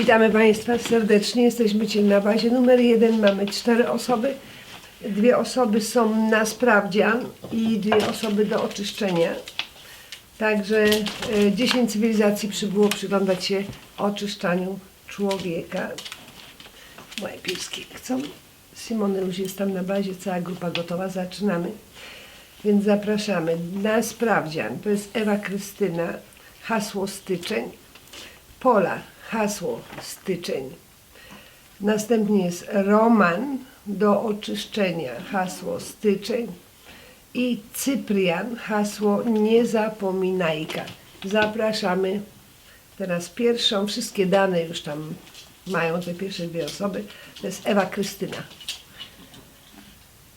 Witamy Państwa serdecznie. Jesteśmy dzisiaj na bazie numer jeden. Mamy cztery osoby. Dwie osoby są na sprawdzian i dwie osoby do oczyszczenia. Także e, 10 cywilizacji przybyło przyglądać się oczyszczaniu człowieka. Moje pieski chcą. Simony już jest tam na bazie, cała grupa gotowa. Zaczynamy. Więc zapraszamy na sprawdzian. To jest Ewa Krystyna, hasło styczeń. Pola, hasło styczeń. Następnie jest Roman do oczyszczenia, hasło styczeń. I Cyprian, hasło nie zapominajka. Zapraszamy teraz pierwszą, wszystkie dane już tam mają te pierwsze dwie osoby. To jest Ewa Krystyna.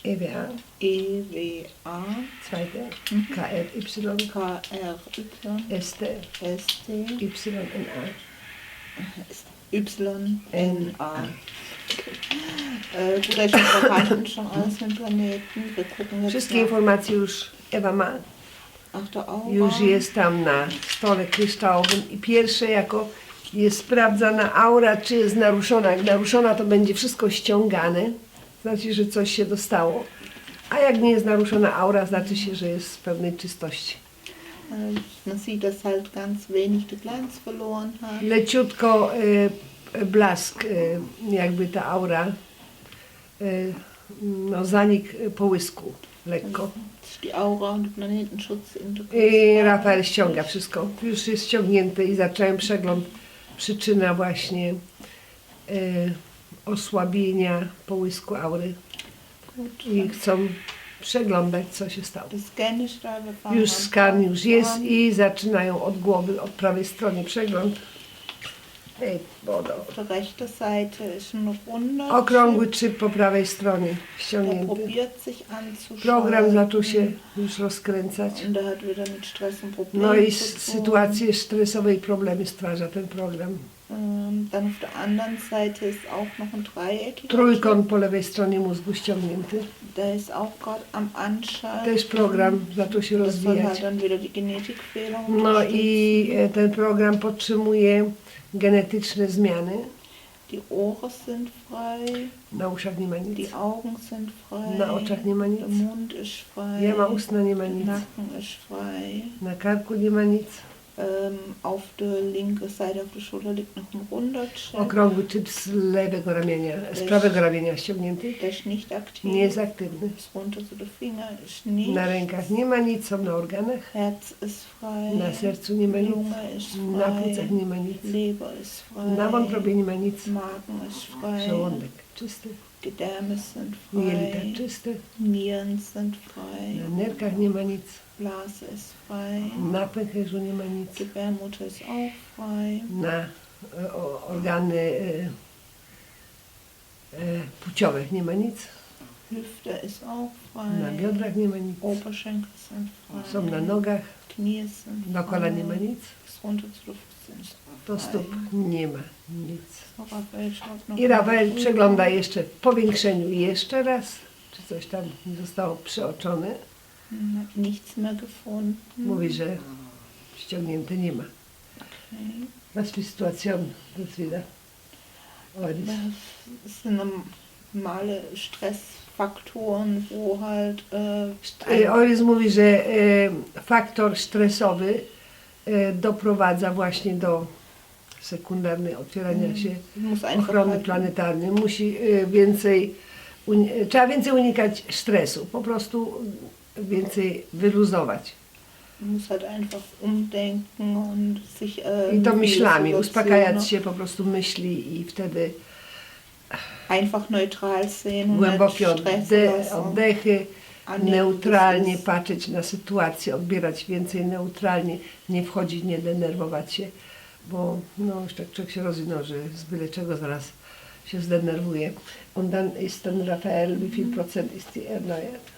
Ewa, E-W-A, zweite, K-R-Y, K-R-Y, S-T, S-T, Y-N-A. Y-N-A. Die Rechnung vorhanden schon alles mit Planeten. Wir gucken jetzt Wszystkie nach informacje już Ewa ma. Ach, Aura. Już jest tam na stole kryształowym i pierwsze jako jest sprawdzana aura, czy jest naruszona. Jak naruszona, to będzie wszystko ściągane. Znaczy, że coś się dostało. A jak nie jest naruszona aura, znaczy się, że jest w pełnej czystości. Äh, Man sieht, dass halt ganz wenig Glanz verloren hat. Leciutko y, blask, y, jakby ta aura, y, no zanik połysku lekko. Dass die Aura und Planetenschutz I Rafael ściąga wszystko. Już jest ściągnięte i zacząłem przegląd. Przyczyna właśnie e, osłabienia połysku aury. I chcą przeglądać, co się stało. Już skan już jest i zaczynają od głowy, od prawej strony przegląd. Ej, runder Okrągły chip po prawej stronie ściągnięty. Program zaczął się już rozkręcać. No i z sytuacje stresowe i problemy stwarza ten program. Ähm, Dann auf der anderen Seite ist auch noch ein dreieckiger Trójkąt po lewej stronie mózgu ściągnięty. Der ist auch gerade am Anschalten. Też program zaczął się rozwijać. dann wieder die Genetikfehler No i e, ten program podtrzymuje genetyczne zmiany. Die Ohren sind frei, Na uszach nie ma nic. die Augen sind frei, Na oczach nie ma nic. der Mund ist frei, Nie ma ustna, nie ma nic. Nacken ist frei. Na karku nie ma nic. Ähm, auf der linken Seite auf der Schulter liegt noch ein runder Chip. Okrągły czyp z lewego ramienia, z prawego ramienia ściągnięty. Der ist nicht aktiv. Nie jest aktywny. Bis runter zu den Fingern ist nicht. Na rękach nie ma nic, są na organach. Herz ist frei. Na sercu nie ma nic. Lunge ist Na frei. płucach nie ma nic. Leber ist frei. Na wątrobie nie ma nic. Magen ist frei. Żołądek czysty. Gedärme sind Jelita frei. czyste. Nieren sind frei. Na nerkach nie ma nic. Blase ist frei. Na pęcherzu nie ma nic. Gebärmutter ist auch frei. na e, o- organy e, e, płciowych nie ma nic, Hüfte ist auch na frei. biodrach nie ma nic, Oberschenkel sind frei. są na nogach, Knie sind na kola nie ma frei. nic, Bis runter zu den Frei. stóp nie ma nic. I Rafael przegląda jeszcze w powiększeniu jeszcze raz, czy coś tam zostało przeoczone. Nichts mehr gefunden. Mówi, że ściągnięte nie ma. Okay. Was für Situation das wieder? Oris. Das sind normale Stressfaktoren, wo halt äh, mówi, że e, faktor stresowy doprowadza właśnie do sekundarnej otwierania się muss einfach ochrony planetarnej. Musi e, więcej, e, trzeba więcej unikać stresu, po prostu więcej wyluzować. äh, I to myślami, uspokajać się po prostu myśli i wtedy Einfach neutral sehen głębokie oddechy, neutralnie patrzeć na sytuację, odbierać więcej neutralnie, nie wchodzić, nie denerwować się, bo no, już tak człowiek się rozwinął, że z byle czego zaraz się zdenerwuje. Und dann ist ten Rafael, wie viel Prozent ist die erneuert?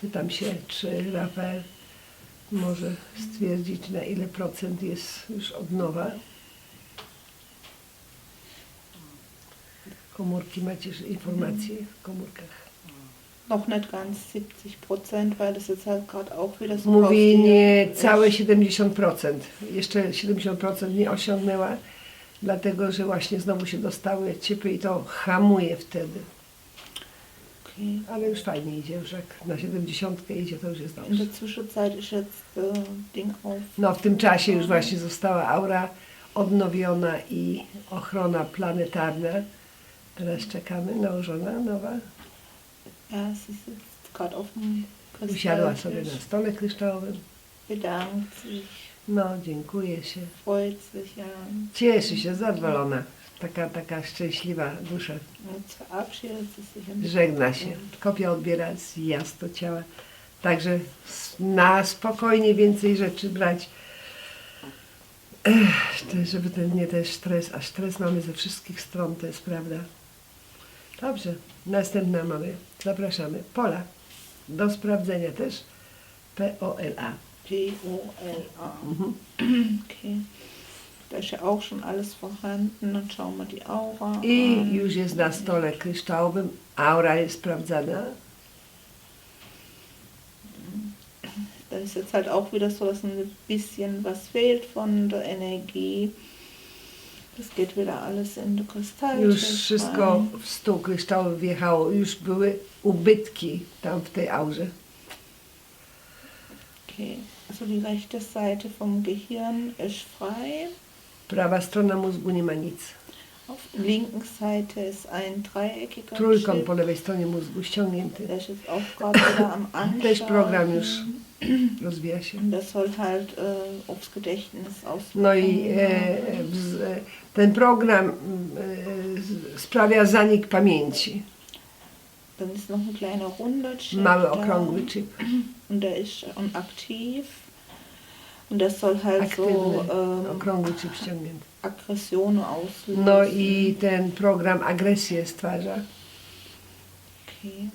Pytam się, czy Rafael może stwierdzić, na ile procent jest już od nowa. Komórki, macie informacje w komórkach. Noch nicht ganz 70 Prozent, weil das jetzt halt gerade auch wieder so Mówi passiert nie ist. całe 70%. Jeszcze 70% nie osiągnęła dlatego że właśnie znowu się dostały ciepły i to hamuje wtedy. Okay. Ale już fajnie idzie, już jak na 70 idzie, to już jest In dobrze. der Zwischenzeit ist jetzt äh, Ding auf. No w tym czasie już właśnie została aura odnowiona i ochrona planetarna. Teraz czekamy, nałożona nowa. Ja, sitzt gerade auf dem Usiadła sobie na stole kryształowym. bedankt sich, No, dziękuję się. freut sich, ja. Cieszy się, zadowolona. Taka, taka szczęśliwa dusza. Jetzt verabschiedet sie sich ein Żegna się. Kopia odbiera z jasno ciała. Także s- na spokojnie więcej rzeczy brać. Ech, żeby ten nie ten stres, a stres mamy ze wszystkich stron, to jest prawda. Dobrze, następna mamy. Zapraszamy. Pola. Do sprawdzenia też. P-O-L-A. P-O-L-A. Mhm. Okay. Da ist ja auch schon alles vorhanden. Dann schauen wir die Aura I an. już jest na stole kryształowym. Aura jest sprawdzana. Da ist jetzt halt auch wieder so, dass ein bisschen was fehlt von der Energie. Das geht wieder alles in den Kristall. Już wszystko w stół kryształowy wjechało. Już były ubytki tam w tej aurze. Okay, also die rechte Seite vom Gehirn ist frei. Prawa strona mózgu nie ma nic. Auf der linken Seite ist ein dreieckiger Trójkąt po lewej stronie mózgu ściągnięty. Ist am Anschauen. Też program już się. Und das soll halt äh, aufs Gedächtnis auswirken. No i e, wz, e, ten program e, z- sprawia zanik pamięci. Dann ist noch ein kleiner runder Chip Mały okrągły chip. Und der ist on aktiv. Und das soll halt so Aktywny, ähm, okrągły chip ściągnięty. Aggressionen auslösen. No i ten program agresję stwarza. Okay.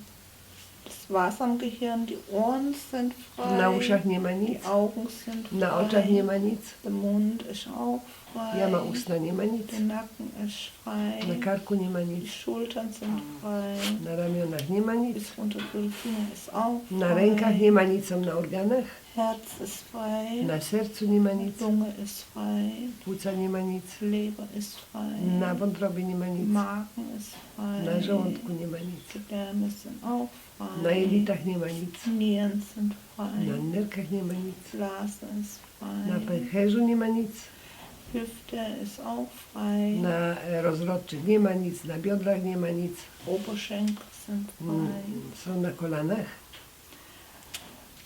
War's am Gehirn. Die Ohren sind frei. Na uszach nie ma nic. Die Augen sind frei. Na oczach nie ma nic. Der Mund ist auch frei. Jama ustna nie ma nic. Der Nacken ist frei. Na karku nie ma Die nic. Schultern sind frei. Na ramionach nie ma nic. Bis runter zu den Fingern ist auch frei. Na rękach nie ma nic, na organach. Herz ist frei. Na sercu nie ma nic. Lunge ist frei. Płuca nie ma nic. Leber ist frei. Na wątrobie nie ma nic. Magen ist frei. Na żołądku nie ma nic. Die Därme sind auch frei. Na jelitach nie ma nic. Nieren sind frei. Na nerkach nie ma nic. Blase ist Na frei. pęcherzu nie ma nic. Hüfte ist auch frei. Na e, rozrodczych nie ma nic. Na biodrach nie ma nic. Oberschenkel sind Mm, frei. Są na kolanach.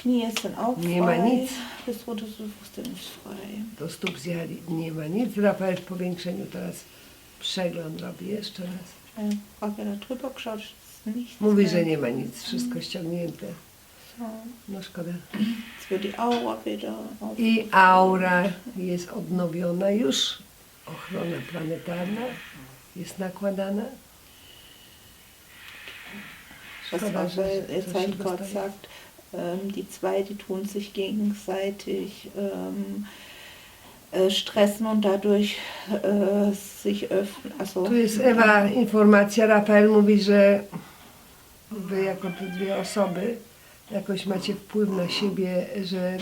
Knie sind auch Nie ma nic. Brüsten ist frei. Do stóp zjechali. Nie ma nic. Rafael w powiększeniu teraz przegląd robi jeszcze raz. Da drüber geschaut, ist nichts Mówi, że nie ma nic. Wszystko ściągnięte. So, No szkoda. jetzt wird die Aura wieder auf. I aura jest odnowiona już. Ochrona planetarna jest nakładana. Was Szkoda, aber że coś się dostaje. sagt, ähm, die zwei, die tun sich gegenseitig ähm, äh, stressen und dadurch äh, sich öffnen. Also, Tu jest Ewa, informacja. Rafael mówi, że wy jako te dwie osoby jakoś macie wpływ na siebie, że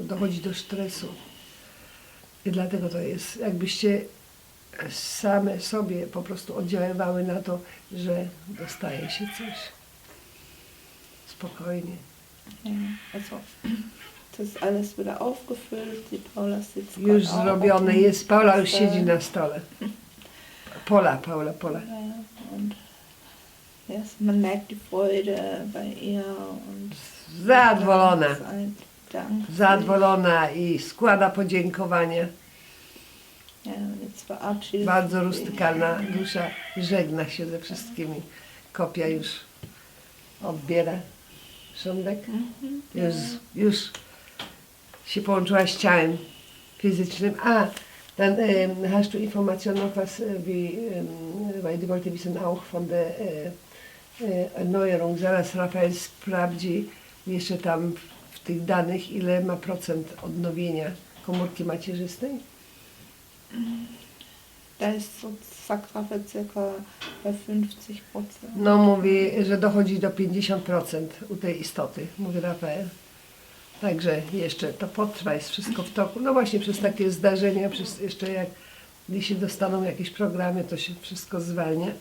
dochodzi do stresu. I dlatego to jest, jakbyście same sobie po prostu oddziaływały na to, że dostaje się coś. Spokojnie. Also, das ist alles wieder aufgefüllt. Die Paula sitzt Już zrobione jest. Paula już siedzi na stole. Pola, Paula, Pola. Ja, und ja, man merkt die Freude bei ihr und Zadowolona. Zadowolona i składa podziękowania. Bardzo rustykalna dusza żegna się ze wszystkimi. Kopia już odbiera sządek. Mhm. Już, już się połączyła z ciałem fizycznym. Ah, dann ähm, hast du Informationen noch, was äh, wie, ähm, weil die wollte wissen auch von der äh, Erneuerung. Zaraz Rafael sprawdzi jeszcze tam w, w tych danych, ile ma procent odnowienia komórki macierzystej. Da ist so, Raphael, circa bei 50 Prozent. No mówi, że dochodzi do 50% u tej istoty, mówi Rafael. Także jeszcze to potrwa, jest wszystko w toku. No właśnie przez takie zdarzenia, przez jeszcze jak Jeśli dostaną jakieś programy, to się wszystko zwalnia.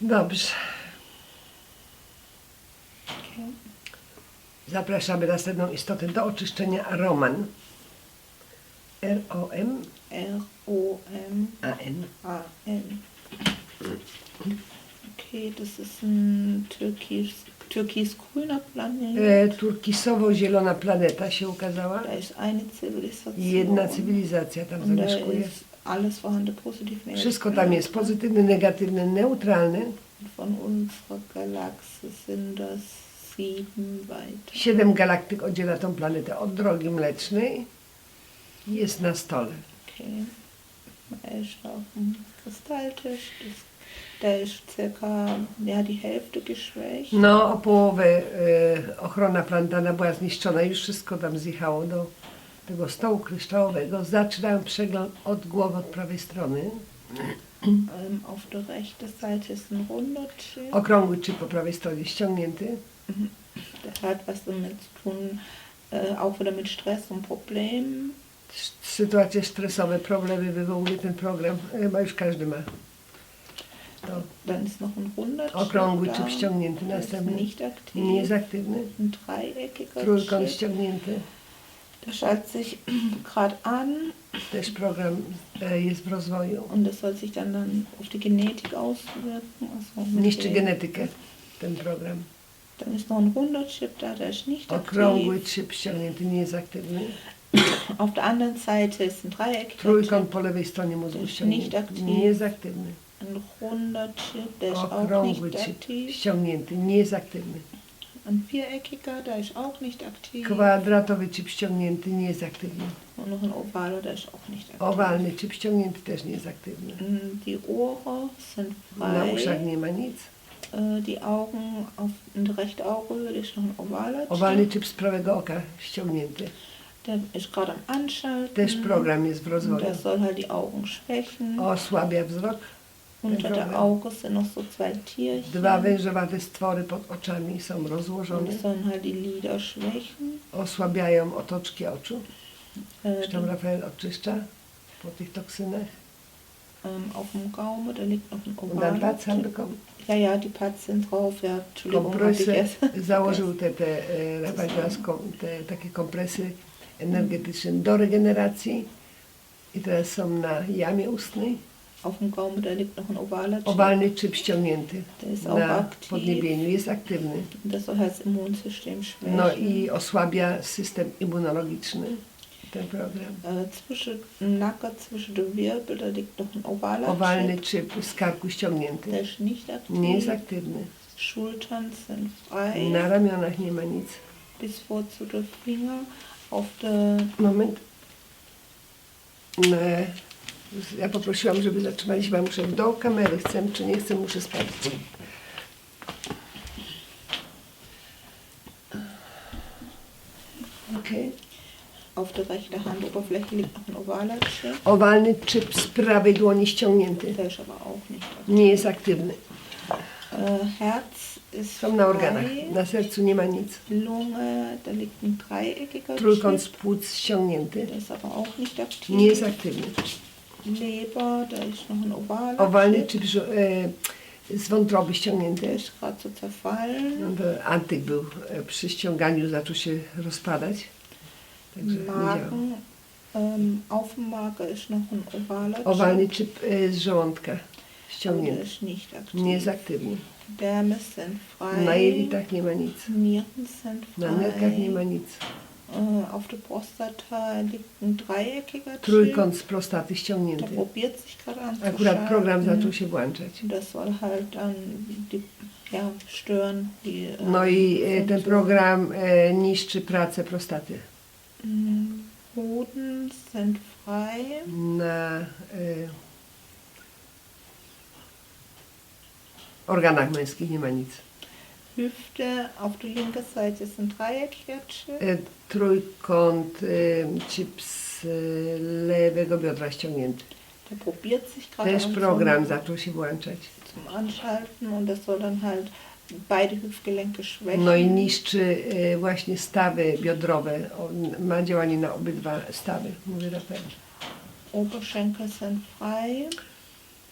Dobrze. Zapraszamy następną istotę do oczyszczenia Roman. R-O-M-A-N. R-O-M-A-N. Okay, das ist ein türkis, türkis-grüner Planet. E, turkisowo-zielona planeta się ukazała. Da ist eine Zivilisation. Jedna cywilizacja tam Und da zamieszkuje. ist alles vorhanden, positiv, negativ. Wszystko tam jest pozytywne, negatywne, neutralne. Von unserer Galaxie sind das sieben weiter. Siedem galaktyk oddziela tą planetę od drogi mlecznej. Jest na stole. Dem Kristalltisch. Das, da ist circa ja, die Hälfte geschwächt. No, o połowę e, ochrona plantana była zniszczona. Już wszystko tam zjechało do tego stołu kryształowego. Zaczynałem przegląd od głowy, od prawej strony. Ähm, auf der rechten Seite ist ein runder Chip. Okrągły czy po prawej stronie ściągnięty. Der hat was damit zu tun, äh, auch wieder mit Stress und Problemen. Sytuacje stresowe, problemy wywołuje ten program. Chyba już każdy ma. To Dann ist noch ein runder Chip. okrągły chip ściągnięty. Następny nicht aktiv. nie jest aktywny. Ein dreieckiger Trójkąt ściągnięty. Der schaltet sich gerade an Też program e, jest w rozwoju. und das soll sich dann, dann auf die Genetik auswirken. Also Niszczy genetykę ten program. Dann ist noch ein runder Chip da, der ist nicht Okrągły aktiv. chip ściągnięty, nie jest aktywny. Auf der anderen Seite ist ein dreieckiger Trójkąt po lewej stronie mózgu Nicht aktiv. Nie jest aktywny. ein runder Chip, der ist auch Okrągły nicht chip aktiv. ściągnięty, nie jest aktywny. Ein viereckiger, der ist auch nicht aktiv. Kwadratowy chip ściągnięty, nie jest aktywny. Und noch ein ovaler, der ist auch nicht aktiv. Owalny chip ściągnięty też nie jest aktywny. Mm, Die Ohren sind Na uszach frei. nie ma nic. Äh, Die Augen, auf in der rechten Augenhöhle ist noch ein ovaler Owalny chip z prawego oka ściągnięty. Der ist gerade am Anschalten. Też program jest w Und rozwoju. der soll halt die Augen schwächen. Osłabia wzrok. Unter der. Auge sind noch so zwei Tierchen. Dwa wężowate stwory pod oczami są Und rozłożone. die sollen halt die Lider schwächen. Osłabiają otoczki oczu. Äh, Zresztą Rafael oczyszcza po tych toksynach. auf dem Gaumen, da liegt noch ein Und dann Platz haben bekommen. Ja, ja, die Pads sind drauf. Ja, Entschuldigung, Kompresy, założył te, te, e, teraz kom, te takie kompresy energetyczne do regeneracji. I teraz są na jamie ustnej. Auf dem Gaumen, da liegt noch ein ovaler Chip. Owalny czyp ściągnięty Der ist auch na aktiv. podniebieniu. Jest aktywny. Das soll halt das Immunsystem schwächen. No i osłabia system immunologiczny ten program. Äh, zwischen im Nacken, zwischen Wirbel, da liegt noch ein ovaler Owalny Chip. z karku ściągnięty. Der ist nicht aktiv. Nie jest aktywny. Schultern sind frei. Na ramionach nie ma nic. bis vor zu den. Auf Moment. E, Ja poprosiłam, żeby zatrzymaliśmy, a muszę do kamery. Chcę czy nie chcę, muszę sprawdzić. Okej. auf der rechten Handoberfläche liegt ein ovaler Chip. Owalny czyp z prawej dłoni ściągnięty. Der ist aber auch nicht aktiv. Nie jest aktywny. Äh, Herz ist Są na organach. Na sercu nie ma nic. Lunge, da liegt ein dreieckiger Trójkąt z płuc ściągnięty. Ist aber auch nicht aktiv. Nie jest aktywny. Leber, da ist noch ein ovaler Owalny żo- e, z wątroby ściągnięty. ist gerade so zerfallen. No to antyk był e, przy ściąganiu, zaczął się rozpadać. Także nie działa. Magen, ähm, auf dem Magen ist noch ein ovaler Owalny Chip. czyp e, z żołądka ściągnięty. aktiv. Nie jest aktywny. Na jelitach nie ma nic. Na nerkach nie ma nic. Äh, auf der Prostata liegt ein dreieckiger. Trójkąt z prostaty ściągnięty. Akurat program zaczął się włączać. Äh, No i e, ten program e, niszczy pracę prostaty. Mm, Hoden sind frei. Na e, organach męskich nie ma nic. Hüfte, auf der linken Seite ist ein Chip. E, Trójkąt e, chip z e, lewego biodra ściągnięty. Der probiert sich gerade Też program zum, zaczął się włączać. zum Anschalten und das soll dann halt beide Hüftgelenke schwächen. No i niszczy e, właśnie stawy biodrowe. On ma działanie na obydwa stawy, mówi Rafael. Oberschenkel sind frei,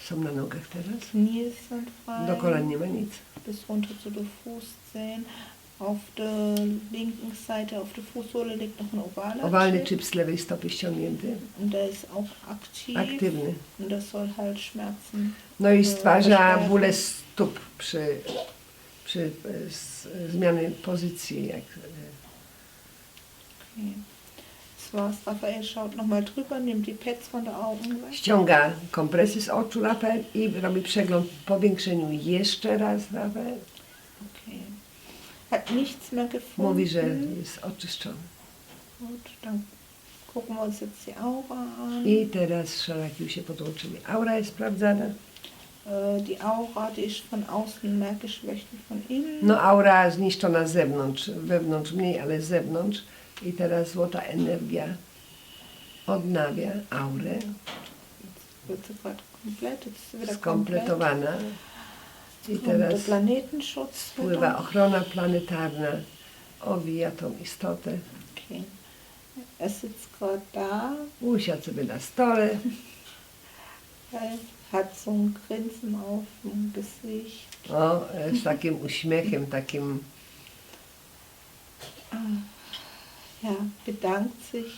Są na nogach teraz. Knie sind frei. Do kolan nie ma nic. bis runter zu den Fußzehen. Auf der linken Seite, auf der Fußsohle liegt noch ein ovaler Owalny Chip. chip z lewej stopy ściągnięty. Und der ist auch aktiv. Aktywny. Und das soll halt Schmerzen. No i e, stwarza verstärken. bóle stóp przy, przy e, s, zmiany pozycji. Jak, e, Okay. Das war's. Raphael schaut nochmal drüber, nimmt die Pads von der Augen weg. ściąga kompresy z oczu Rafael i robi przegląd po powiększeniu jeszcze raz Rafael. Okay. Hat nichts mehr gefunden. Mówi, że jest oczyszczony. Gut, dann gucken wir uns jetzt die Aura an. I teraz szalakił się podłączyli. Aura jest sprawdzana. Äh, die Aura, die ist von außen mehr geschwächt wie von innen. No aura zniszczona z zewnątrz, wewnątrz mniej, ale z zewnątrz. I teraz złota energia odnawia aurę, komplett. skompletowana. I teraz wieder. ochrona planetarna, owija tą istotę. Okay. Er sitzt gerade da, Usiadł sobie na stole, hat so ein Grinsen auf dem Gesicht. o, z takim uśmiechem, takim Ja, bedankt sich,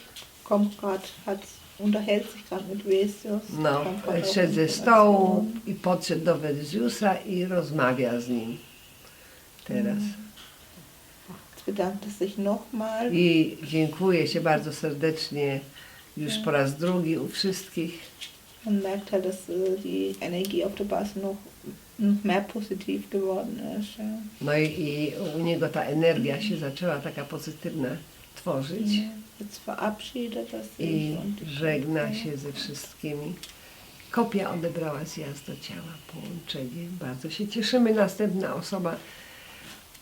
kommt gerade, hat, unterhält sich gerade mit Vesius. No, szedł ze stołu i podszedł do Wedziusa i rozmawia z nim teraz. Jetzt bedankt er sich nochmal. I dziękuję się bardzo serdecznie już po raz drugi u wszystkich. Man merkt halt, dass äh, die Energie auf der Basis noch, mehr positiv geworden ist. No i, i u niego ta energia się zaczęła taka pozytywna tworzyć i żegna się ze wszystkimi. Kopia odebrała zjazd do ciała, połączenie. Bardzo się cieszymy. Następna osoba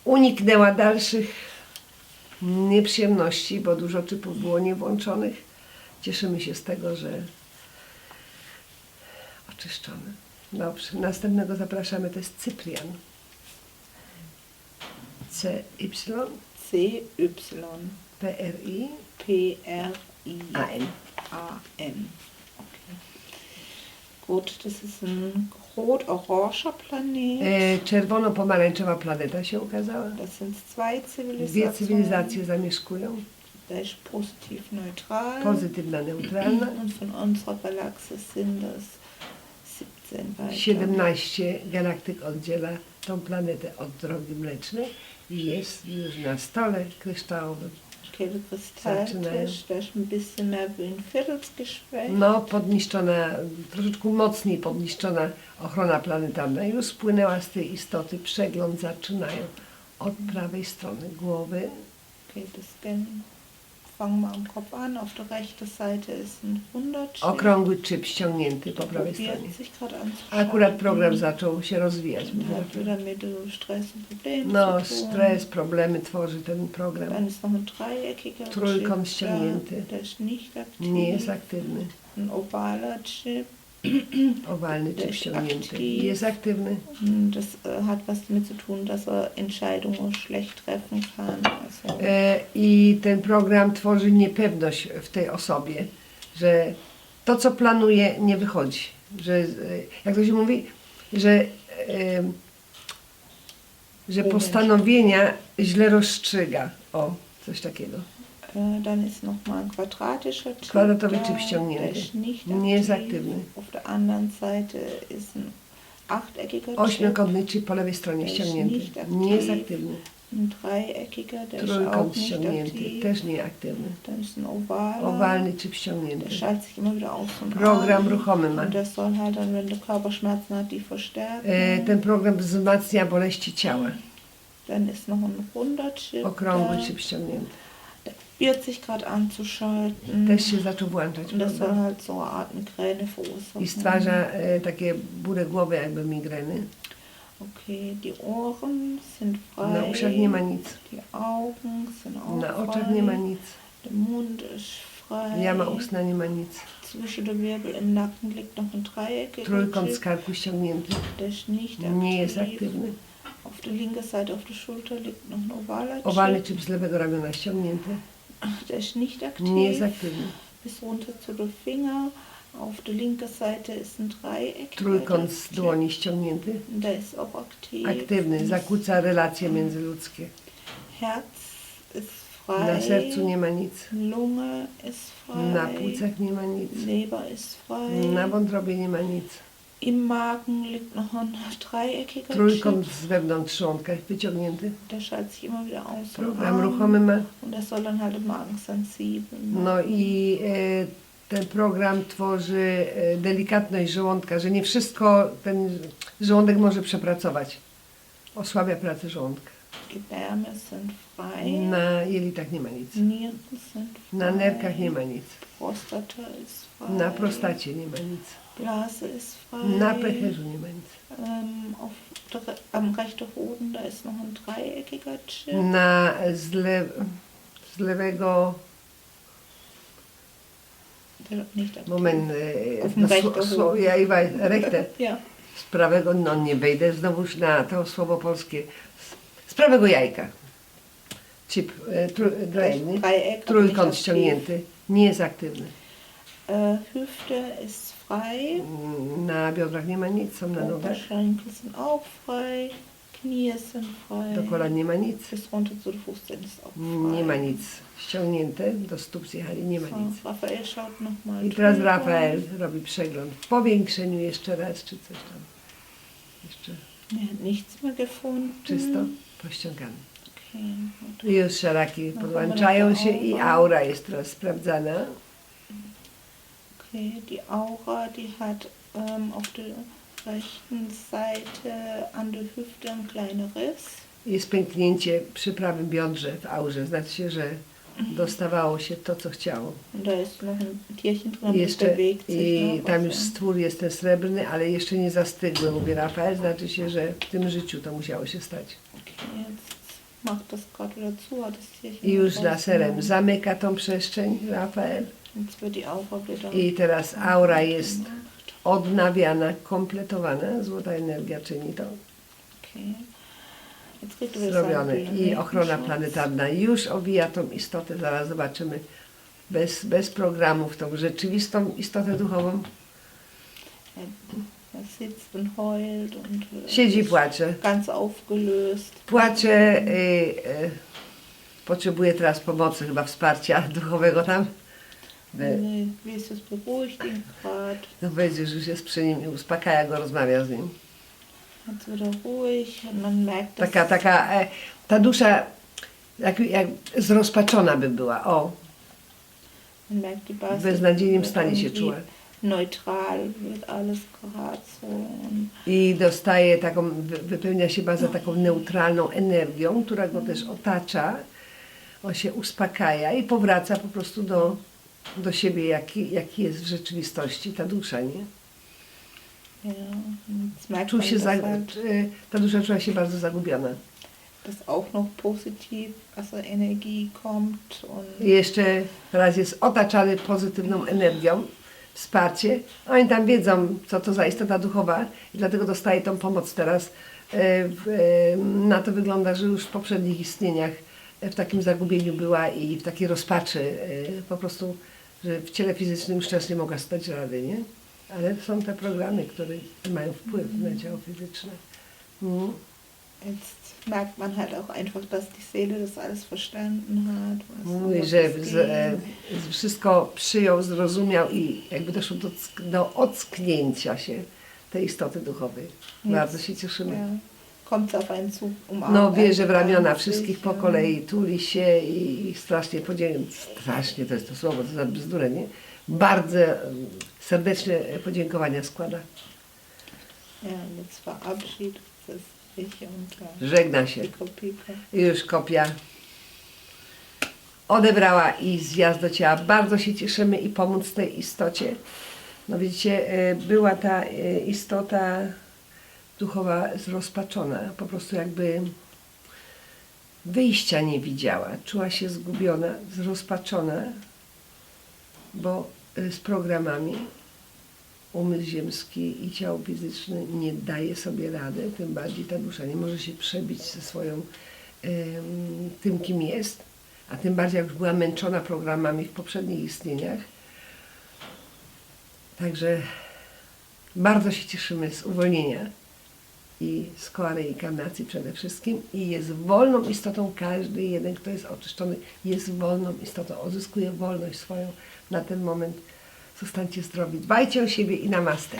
uniknęła dalszych nieprzyjemności, bo dużo czypów było niewłączonych. Cieszymy się z tego, że oczyszczony. Dobrze, następnego zapraszamy, to jest Cyprian. CY C-Y-P-R-I-A-N. PRI AN. A-N. Okay. Gut, das ist ein rot-oranger Planet. E, Czerwono-pomarańczowa planeta się ukazała. Das sind zwei Dwie cywilizacje zamieszkują. Der ist positiv neutral. Pozytywna, neutralna. Und von unserer Galaxie sind das 17 weiter. 17 galaktyk oddziela tą planetę od drogi mlecznej i jest już na stole kryształowym. Kristalltisch, Zaczynają. der ist ein bisschen. No, podniszczona, troszeczkę mocniej podniszczona ochrona planetarna. Już spłynęła z tej istoty. Przegląd zaczynają od prawej strony głowy. Okay, das Scan. Fangen wir am Kopf an. Auf der rechten Seite ist ein Wunderchip. Okrągły czyp ściągnięty po prawej stronie. Probiert sich gerade Akurat program zaczął się rozwijać. Hat wieder mit Stress und Problemen No, zu tun. stres, problemy tworzy ten program. Dann ist noch ein dreieckiger Trójkąt Chip ściągnięty. da. Der ist nicht aktiv. Nie jest aktywny. Ein ovaler Chip. Owalny ściągnięty. aktiv. Jest aktywny. Mm, Das äh, hat was damit zu tun, dass er Entscheidungen schlecht treffen kann. Also, E, I ten program tworzy niepewność w tej osobie, że to, co planuje, nie wychodzi. Że, e, jak to się mówi, że, że postanowienia źle rozstrzyga. O, coś takiego. Äh, dann ist nochmal ein quadratischer Chip. Kwadratowy chip ściągnięty. Nicht Nie jest aktiv. aktywny. Auf der anderen Seite ist ein achteckiger. Ośmiokątny chip po lewej stronie ściągnięty. Nie jest aktywny. Ein dreieckiger, der ist auch Trójkąt nicht ściągnięty. aktiv. Też nie aktywny. Dann ist ein ovaler. Owalny Der ściągnięty. schaltet sich immer wieder aus und Program ruchomy ma. Und das soll halt dann, wenn der Körperschmerzen hat, die verstärken. Ten program wzmacnia boleści ciała. Dann ist noch ein runder. Okrągły chip ściągnięty. Der wird sich gerade anzuschalten. Też się Und das soll halt so Migräne verursachen. I stwarza e, takie bóle głowy, jakby migreny. Okay, die Ohren sind frei. Na uszach nie ma nic. Die Augen sind auch Na frei. oczach nie ma nic. Der Mund ist frei. Jama ustna nie ma nic. Zwischen den Wirbel im Nacken liegt noch ein dreieckiger Trójkąt z Chip. karku ściągnięty. Der ist nicht Nie jest aktiv. aktywny. Auf der linken Seite auf der Schulter liegt noch ein ovaler Chip. Owalny chip z lewego ramiona ściągnięty. Der ist nicht aktiv. Nie jest aktywny. Bis runter zu den Finger. Auf der linken Seite ist ein Dreieck. Trójkąt z dłoni ściągnięty, Der ist auch aktiv. aktywny, zakłóca relacje międzyludzkie. Herz ist Na frei. sercu nie ma nic, Lunge ist frei. na płucach nie ma nic, Leber ist frei. na wątrobie nie ma nic. Im Magen liegt noch ein dreieckiger Trójkąt z wewnątrz żołądka jest wyciągnięty. Der schaltet sich immer wieder aus. Program ruchomy ma. Und er soll dann halt den Magen sensibel. No i e, ten program tworzy e, delikatność żołądka, że nie wszystko ten żołądek może przepracować. Osłabia pracę żołądka. Gedärme sind. Na jelitach nie ma nic. Na nerkach nie ma nic. Na prostacie nie ma nic. Na pęcherzu nie ma nic. Chip. Na z, le, z lewego aktiv. moment e, Auf dem no, rechten sło- sło- Hoden. ja i rechte. Z prawego, no nie wejdę znowuż na to słowo polskie. Z prawego jajka. Chip e, tru. Dreieck. Trójkąt ściągnięty. Nie jest aktywny. Äh, Hüfte ist frei. Mm, Na biodrach nie ma nic, są na nogach. Oberschenkel sind auch frei. Knie sind frei. Do kolan nie ma nic. Bis runter zu den Fußzehen ist auch frei. Nie ma nic ściągnięte. Do stóp zjechali, nie ma So, nic. Raphael schaut nochmal. I teraz Rafael robi przegląd. W powiększeniu jeszcze raz, czy coś tam. Jeszcze nichts mehr gefunden. czysto pościągane. I Już szaraki No, podłączają się i aura. jest teraz sprawdzana. okay, die Aura, die hat ähm, auf der rechten Seite an der Hüfte ein kleiner Riss. Jest pęknięcie przy prawym biodrze w aurze. Znaczy się, że dostawało się to, co chciało. Da ist noch ein Tierchen drin, das Jeszcze, I tam już stwór jest ten srebrny, ale jeszcze nie zastygły, mówi Rafael. Znaczy się, że w tym życiu to musiało się stać. okay, macht das gerade wieder zu, hat das Tierchen I już laserem rausgenommen. zamyka tą przestrzeń Rafael. Jetzt wird die Aura wieder I teraz aura jest gemacht. odnawiana, kompletowana. Złota energia czyni to. Okay. Zrobione. I ochrona planetarna już obija tą istotę. Zaraz zobaczymy. Bez, bez programów, tą rzeczywistą istotę duchową. Er, sitzt und heult und äh, Siedzi, ist płacze. ganz aufgelöst. Płacze, y, y, potrzebuje teraz pomocy, chyba wsparcia duchowego tam. By, Äh, Wie ist das beruhigt ihn gerade? no będzie, że już jest przy nim i uspokaja go, rozmawia z nim. Jetzt wieder ruhig und man merkt, dass Taka, taka, e, ta dusza jak, jak zrozpaczona by była, o, man merkt, die w Basis beznadziejnym stanie się czuła. Neutral wird alles gerade so. I dostaje taką, wy- wypełnia się baza taką neutralną energią, która go też otacza. On się uspokaja i powraca po prostu do, do siebie, jaki, jaki jest w rzeczywistości ta dusza, nie? ja, Czuł się dass, za, halt, y, ta dusza czuła się bardzo zagubiona. dass auch noch positiv also Energie kommt und jeszcze raz jest otaczany pozytywną energią, wsparcie. Oni tam wiedzą, co to za istota duchowa i dlatego dostaje tą pomoc teraz. E, e, Na to wygląda, że już w poprzednich istnieniach w takim zagubieniu była i w takiej rozpaczy e, po prostu, że w ciele fizycznym już teraz nie mogła stać rady, nie? Ale są te programy, które mają wpływ na ciało fizyczne. Mhm. Merkt man halt auch einfach, dass die Seele das alles verstanden hat. um Mówi, że e, wszystko przyjął, zrozumiał i jakby doszło do, do ocknięcia się tej istoty duchowej. Bardzo się cieszymy. Ja, kommt auf einen zu, umarmt No bierze w ramiona wszystkich po kolei, tuli się i strasznie podziękuje, strasznie to jest to słowo, to za bzdurę, nie? Bardzo em, serdeczne podziękowania składa. Ja, jetzt verabschiedet es Żegna się. Już kopia odebrała i zjazd do ciała. Bardzo się cieszymy i pomóc tej istocie. No widzicie, e, była ta e, istota duchowa zrozpaczona, po prostu jakby wyjścia nie widziała. Czuła się zgubiona, zrozpaczona, bo e, z programami umysł ziemski i ciało fizyczne nie daje sobie rady, tym bardziej ta dusza nie może się przebić ze swoją tym, kim jest, a tym bardziej jak już była męczona programami w poprzednich istnieniach, Także bardzo się cieszymy z uwolnienia i z koła reinkarnacji przede wszystkim. I jest wolną istotą, każdy jeden, kto jest oczyszczony, jest wolną istotą, odzyskuje wolność swoją na ten moment. Zostańcie zdrowi, dbajcie o siebie i namaste.